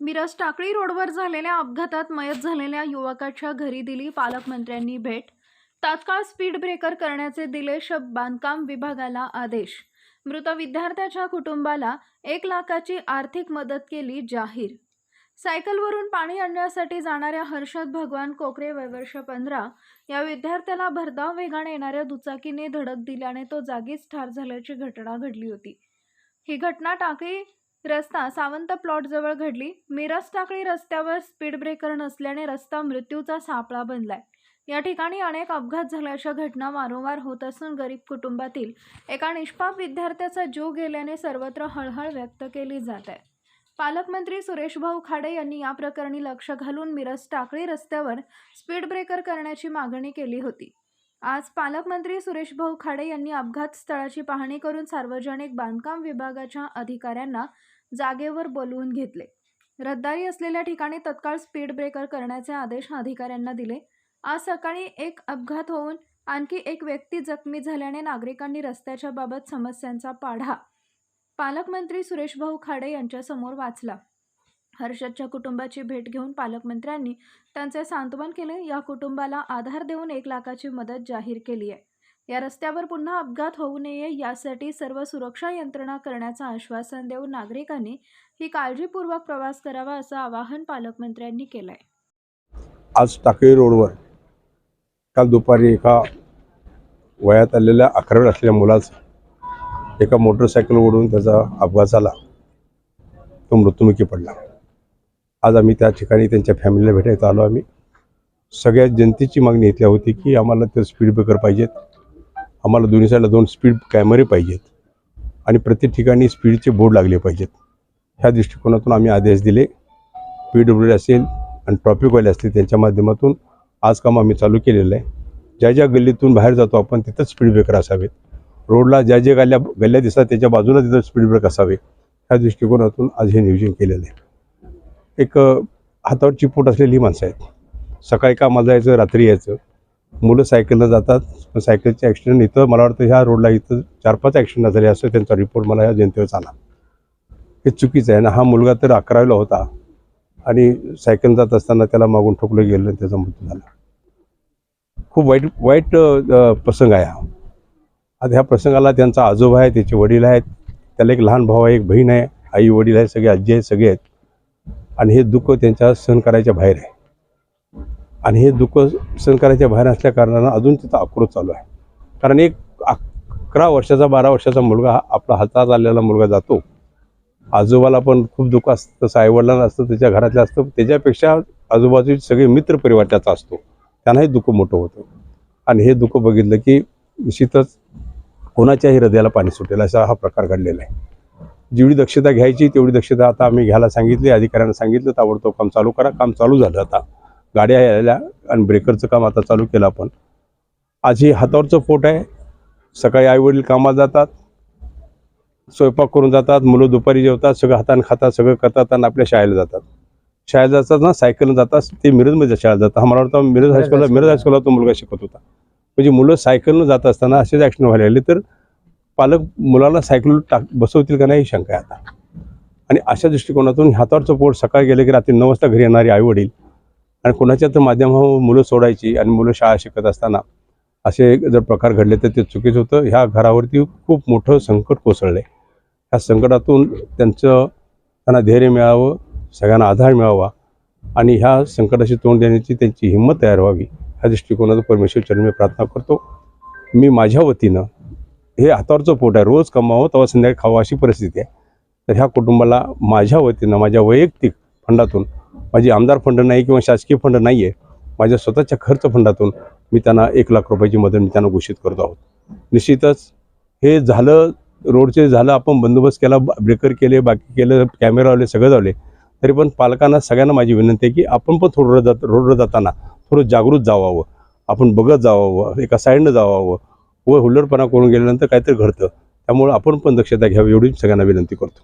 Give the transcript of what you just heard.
मिरज टाकळी रोडवर झालेल्या अपघातात मयत झालेल्या युवकाच्या घरी दिली पालकमंत्र्यांनी भेट. तात्काळ स्पीड ब्रेकर करण्याचे दिले शब बांधकाम विभागाला आदेश. मृत विद्यार्थ्याच्या कुटुंबाला एक लाखाची आर्थिक मदत केली जाहीर. सायकलवरून पाणी आणण्यासाठी जाणाऱ्या हर्षद भगवान कोकरे वयवर्ष पंधरा या विद्यार्थ्याला भरधाव वेगाने येणाऱ्या दुचाकीने धडक दिल्याने तो जागीच ठार झाल्याची घटना घडली होती. ही घटना टाकळी रस्ता सावंत प्लॉट जवळ घडली. मिरज टाकळी रस्त्यावर स्पीड ब्रेकर नसल्याने रस्ता मृत्यूचा सापळा बनलाय. या ठिकाणी अनेक अपघात झाल्याच्या घटना वारंवार होत असून गरीब कुटुंबातील एका निष्पाप विद्यार्थ्याचा जीव गेल्याने सर्वत्र हळहळ व्यक्त केली जात आहे. पालकमंत्री सुरेशभाऊ खाडे यांनी या प्रकरणी लक्ष घालून मिरज टाकळी रस्त्यावर स्पीड ब्रेकर करण्याची मागणी केली होती. आज पालकमंत्री सुरेशभाऊ खाडे यांनी अपघात स्थळाची पाहणी करून सार्वजनिक बांधकाम विभागाच्या अधिकाऱ्यांना जागेवर बोलवून घेतले. रहदारी असलेल्या ठिकाणी तत्काळ स्पीड ब्रेकर करण्याचे आदेश अधिकाऱ्यांना दिले. आज सकाळी एक अपघात होऊन आणखी एक व्यक्ती जखमी झाल्याने नागरिकांनी रस्त्याच्या बाबत समस्यांचा पाढा पालकमंत्री सुरेशभाऊ खाडे यांच्यासमोर वाचला. हर्षदच्या कुटुंबाची भेट घेऊन पालकमंत्र्यांनी त्यांचे सांत्वन केले. या कुटुंबाला आधार देऊन एक लाखाची मदत जाहीर केली आहे या रस्त्यावर पुन्हा अपघात होऊ नये यासाठी सर्व सुरक्षा यंत्रणा करण्याचं आश्वासन देऊन नागरिकांनी ही काळजीपूर्वक प्रवास करावा असं आवाहन पालकमंत्र्यांनी केलंय. आज टाकळी रोडवर काल दुपारी एका वयात आलेल्या अकरावी असलेल्या मुलाचा एका मोटरसायकल ओढून त्याचा अपघात झाला. तो मृत्युमुखी पडला. आज आम्ही त्या ठिकाणी त्यांच्या फॅमिलीला भेटायला आलो. आम्ही सगळ्या जनतेची मागणी इथल्या होती की आम्हाला ते स्पीड ब्रेकर पाहिजेत. आम्हाला दोन्ही साईडला दोन स्पीड कॅमेरे पाहिजेत आणि प्रत्येक ठिकाणी स्पीडचे बोर्ड लागले पाहिजेत. ह्या दृष्टिकोनातून आम्ही आदेश दिले. पी डब्ल्यू असेल आणि ट्रॉफिकवाले असतील त्यांच्या माध्यमातून आज काम आम्ही चालू केलेलं आहे. ज्या ज्या गल्लीतून बाहेर जातो आपण तिथंच स्पीड ब्रेकर असावेत. रोडला ज्या ज्या गल्ल्या गल्ल्या दिसतात त्याच्या बाजूला तिथं स्पीड ब्रेक असावे. ह्या दृष्टिकोनातून आज हे नियोजन केलेलं आहे. एक हातावर चिपूट असलेली माणसं आहेत. सकाळी कामाला जायचं रात्री यायचं. मुलं सायकलनं जातात पण सायकलचे ॲक्सिडेंट इथं मला वाटतं ह्या रोडला इथं चार पाच ॲक्सिडेंट झाले असं त्यांचा रिपोर्ट मला ह्या जनतेवर आला हे चुकीचं आहे ना हा मुलगा तर अकरावीला होता आणि सायकल जात असताना त्याला मागून ठोकलं गेलं आणि त्याचा मृत्यू झाला. खूप वाईट वाईट प्रसंग आहे हा. आता ह्या प्रसंगाला त्यांचा आजोबा आहे त्याचे वडील आहेत त्याला एक लहान भाऊ आहे एक बहीण आहे आई वडील आहे सगळे आजी आहेत सगळे आहेत. आणि हे दुःख त्यांच्या सहन करायच्या बाहेर आहे. आणि हे दुःख सहन करायच्या बाहेर असल्या कारणानं अजून तिथं आक्रोश चालू आहे. कारण एक अकरा वर्षाचा बारा वर्षाचा मुलगा हा आपला हातात आलेला मुलगा जातो. आजोबाला पण खूप दुःख असतं तसं आईवडिलांना असतं त्याच्या घरातलं असतं. त्याच्यापेक्षा आजूबाजूचे सगळे मित्र परिवार त्याचा असतो. त्यांनाही दुःख मोठं होतं. आणि हे दुःख बघितलं की निश्चितच कोणाच्याही हृदयाला पाणी सुटेल असा हा प्रकार घडलेला आहे. जेवढी दक्षता घ्यायची तेवढी दक्षता आता आम्ही घ्यायला सांगितली अधिकाऱ्यांना सांगितलं ताबडतोब काम चालू करा काम चालू झालं आता. गाड्या यायला आणि ब्रेकरचं काम आता चालू केलं आपण. आज हातावरचं पोट आहे. सकाळी आईवडील कामाला जातात. स्वयंपाक करून जातात. मुलं दुपारी जेवतात. सगळं हाताने खातात सगळं करतात आणि आपल्या शाळेला जातात. शाळेला जातात ना सायकलनं जातात. ते मिरजमध्ये शाळेत जातात. हा मला वाटतं मिरज हायस्कूलला मिरज हायस्कूलला तो मुलगा शिकत होता. म्हणजे मुलं सायकलनं जात असताना असेच ॲक्सिडेंट व्हायला आले तर पालक मुलाला सायकल टाक बसवतील का नाही ही शंका आहे आता. आणि अशा दृष्टिकोनातून हातावरचं पोट सकाळी गेले की रात्री नऊ वाजता घरी येणारे आईवडील आणि कोणाच्या तर माध्यमावर मुलं सोडायची आणि मुलं शाळा शिकत असताना असे जर प्रकार घडले तर ते चुकीचं होतं. ह्या घरावरती खूप मोठं संकट कोसळलं. आहे ह्या संकटातून त्यांचं त्यांना धैर्य मिळावं सगळ्यांना आधार मिळावा आणि ह्या संकटाशी तोंड देण्याची त्यांची हिंमत तयार व्हावी ह्या दृष्टिकोनातून परमेश्वर चरण मी प्रार्थना करतो. मी माझ्या वतीनं हे हातावरचं पोट आहे रोज कमावं तेव्हा संध्याकाळी खावं अशी परिस्थिती आहे. तर ह्या कुटुंबाला माझ्या वतीनं माझ्या वैयक्तिक फंडातून माझी आमदार फंड नाही किंवा शासकीय फंड नाही आहे माझ्या स्वतःच्या खर्च फंडातून मी त्यांना एक लाख रुपयाची मदत मी त्यांना घोषित करतो आहोत. निश्चितच हे झालं रोडचे झालं आपण बंदोबस्त केला ब्रेकर केले बाकी केलं कॅमेरा लावले सगळं लावले तरी पण पालकांना सगळ्यांना माझी विनंती आहे की आपण पण थोडं जात रोडवर जाताना थोडं जागृत जावावं. आपण बघत जावावं एका साईडनं जावावं. व हुल्लडपणा करून गेल्यानंतर काहीतरी घडतं. त्यामुळं आपण पण दक्षता घ्यावी एवढी सगळ्यांना विनंती करतो.